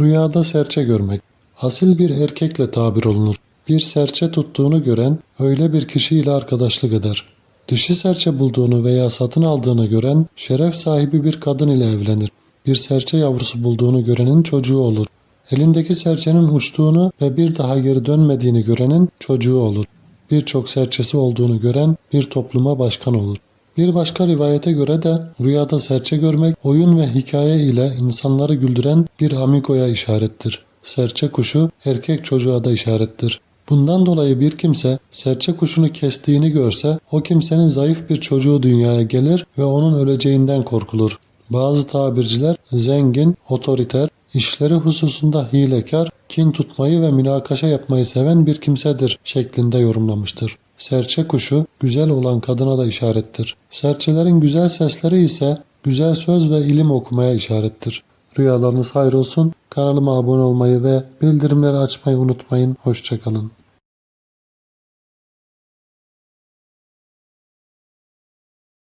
Rüyada serçe görmek. Asil bir erkekle tabir olunur. Bir serçe tuttuğunu gören öyle bir kişiyle arkadaşlık eder. Dişi serçe bulduğunu veya satın aldığını gören şeref sahibi bir kadın ile evlenir. Bir serçe yavrusu bulduğunu görenin çocuğu olur. Elindeki serçenin uçtuğunu ve bir daha geri dönmediğini görenin çocuğu olur. Birçok serçesi olduğunu gören bir topluma başkan olur. Bir başka rivayete göre de rüyada serçe görmek oyun ve hikaye ile insanları güldüren bir amigoya işarettir. Serçe kuşu erkek çocuğa da işarettir. Bundan dolayı bir kimse serçe kuşunu kestiğini görse o kimsenin zayıf bir çocuğu dünyaya gelir ve onun öleceğinden korkulur. Bazı tabirciler zengin, otoriter, işleri hususunda hilekar, kin tutmayı ve münakaşa yapmayı seven bir kimsedir şeklinde yorumlamıştır. Serçe kuşu güzel olan kadına da işarettir. Serçelerin güzel sesleri ise güzel söz ve ilim okumaya işarettir. Rüyalarınız hayır. Kanalıma abone olmayı ve bildirimleri açmayı unutmayın. Hoşçakalın.